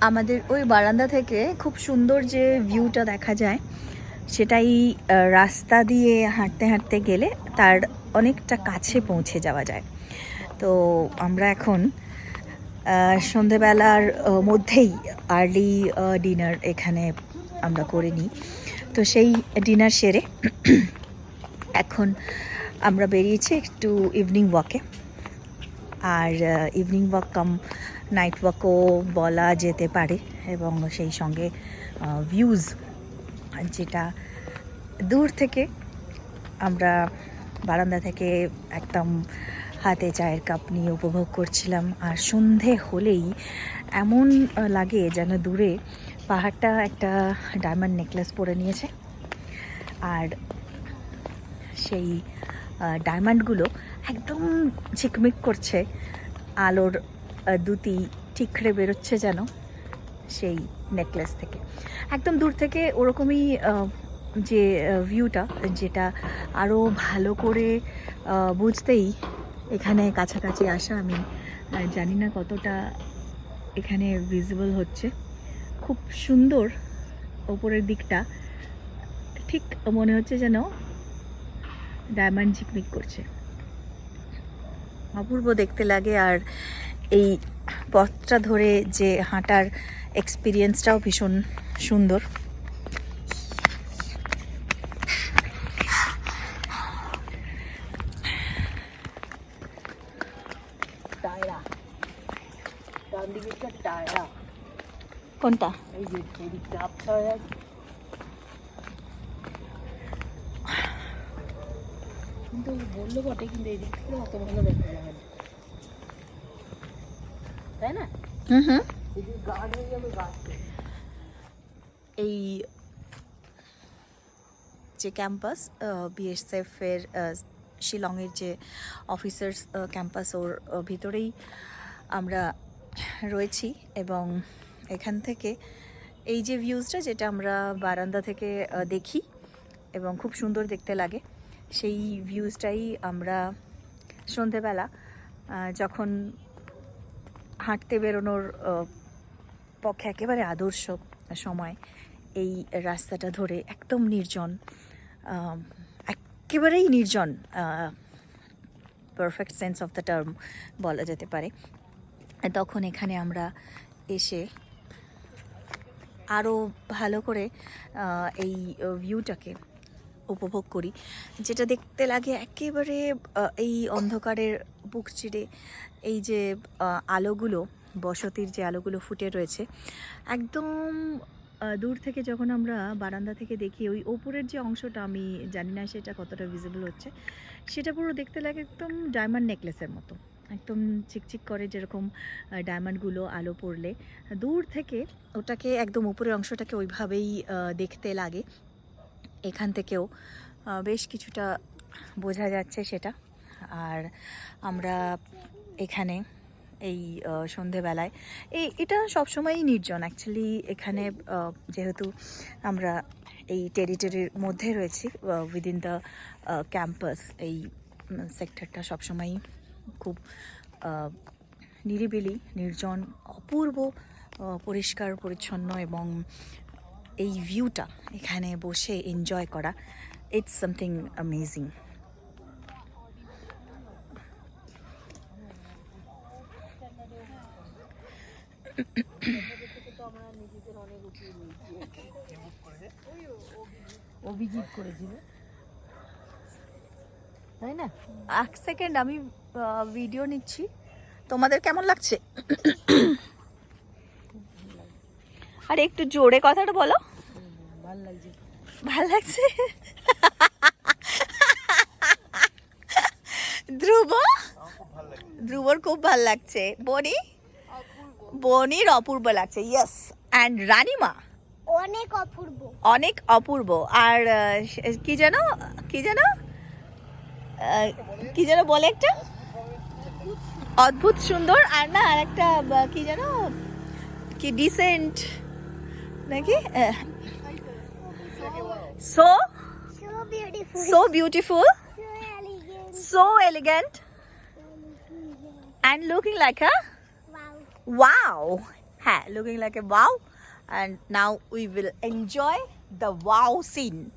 আমাদের ওই বারান্দা থেকে খুব সুন্দর যে ভিউটা দেখা যায়, সেটাই রাস্তা দিয়ে হাঁটতে হাঁটতে গেলে তার অনেকটা কাছে পৌঁছে যাওয়া যায়। তো আমরা এখন সন্ধেবেলার মধ্যেই আর্লি ডিনার এখানে আমরা করে নিই। তো সেই ডিনার সেরে এখন আমরা বেরিয়েছি একটু ইভিনিং ওয়াকে আর ইভিনিং ওয়াক কাম নাইট ওয়াকও বলা যেতে পারে এবং সেই সঙ্গে ভিউজ যেটা দূর থেকে আমরা বারান্দা থেকে একদম হাতে চায়ের কাপ নিয়ে উপভোগ করছিলাম। আর সন্ধে হলেই এমন লাগে যেন দূরে পাহাড়টা একটা ডায়মন্ড নেকলেস পরে নিয়েছে। আর সেই ডায়মন্ডগুলো একদম ঝিকমিক করছে। আলোর দুটি ঠিকরে বেরোচ্ছে যেন সেই নেকলেস থেকে। একদম দূর থেকে ওরকমই যে ভিউটা যেটা আরও ভালো করে বুঝতেই এখানে কাছাকাছি আসা, আমি জানি না কতটা এখানে ভিজিবল হচ্ছে। খুব সুন্দর ওপরের দিকটা। ঠিক মনে হচ্ছে যেন ডায়মন্ড ঝিকমিক করছে। অপূর্ব দেখতে লাগে আর এই পথটা ধরে যে হাঁটার এক্সপিরিয়েন্সটাও ভীষণ সুন্দর। কোনটা? কিন্তু বলল বটে কিন্তু এই দিক থেকে অত ভালো দেখা যাবে না। তাই না? হুম হুম। এই যে ক্যাম্পাস বিএসএফের শিলংয়ের যে অফিসার্স ক্যাম্পাস ওর ভিতরেই আমরা রয়েছি এবং এখান থেকে এই যে ভিউজটা যেটা আমরা বারান্দা থেকে দেখি এবং খুব সুন্দর দেখতে লাগে। সেই ভিউজটাই আমরা সন্ধেবেলা যখন হাঁটতে বেরোনোর পক্ষে একেবারে আদর্শ সময়, এই রাস্তাটা ধরে একদম নির্জন একেবারেই নির্জন perfect sense of the term বলা যেতে পারে। তখন এখানে আমরা এসে আরও ভালো করে এই ভিউটাকে উপভোগ করি। যেটা দেখতে লাগে একেবারে এই অন্ধকারের বুক চিরে এই যে আলোগুলো, বসতির যে আলোগুলো ফুটে রয়েছে, একদম দূর থেকে যখন আমরা বারান্দা থেকে দেখি, ওই ওপরের যে অংশটা আমি জানি না সেটা কতটা ভিজিবল হচ্ছে, সেটা পুরো দেখতে লাগে একদম ডায়মন্ড নেকলেসের মতো। একদম চিকচিক করে যেরকম ডায়মন্ডগুলো আলো পড়লে। দূর থেকে ওটাকে একদম উপরের অংশটাকে ওইভাবেই দেখতে লাগে। এখান থেকেও বেশ কিছুটা বোঝা যাচ্ছে সেটা। আর আমরা এখানে এই সন্ধেবেলায় এই এটা সবসময়ই নির্জন। অ্যাকচুয়ালি এখানে যেহেতু আমরা এই টেরিটরির মধ্যে রয়েছি উইদিন দ্য ক্যাম্পাস এই সেক্টরটা সবসময়ই খুব নিরিবিলি, নির্জন, অপূর্ব পরিষ্কার, পরিচ্ছন্ন এবং এই ভিউটা এখানে বসে এনজয় করা ইটস সামথিং অ্যামেজিং অভিজিৎ করেছিল। তাই না? এক সেকেন্ড আমি ভিডিও নিচ্ছি। তোমাদের কেমন লাগছে? আর একটু জোরে কথাটা বলো। ভালো লাগছে। ভালো লাগছে? ধ্রুব? ধ্রুবর খুব ভালো লাগছে। বনি? বনির অপূর্ব লাগছে ইয়েস অ্যান্ড রানিমা? অনেক অপূর্ব। অনেক অপূর্ব। আর কি যেন? কি যেন? কি যেন বলে একটা? অদ্ভুত সুন্দর। আর না আর একটা কি যেন? কি ডিসেন্ট নাকি? So? So beautiful. So beautiful. So elegant. So elegant. And looking like a? Wow. Wow. Ha, looking like a wow. And now we will enjoy the wow scene.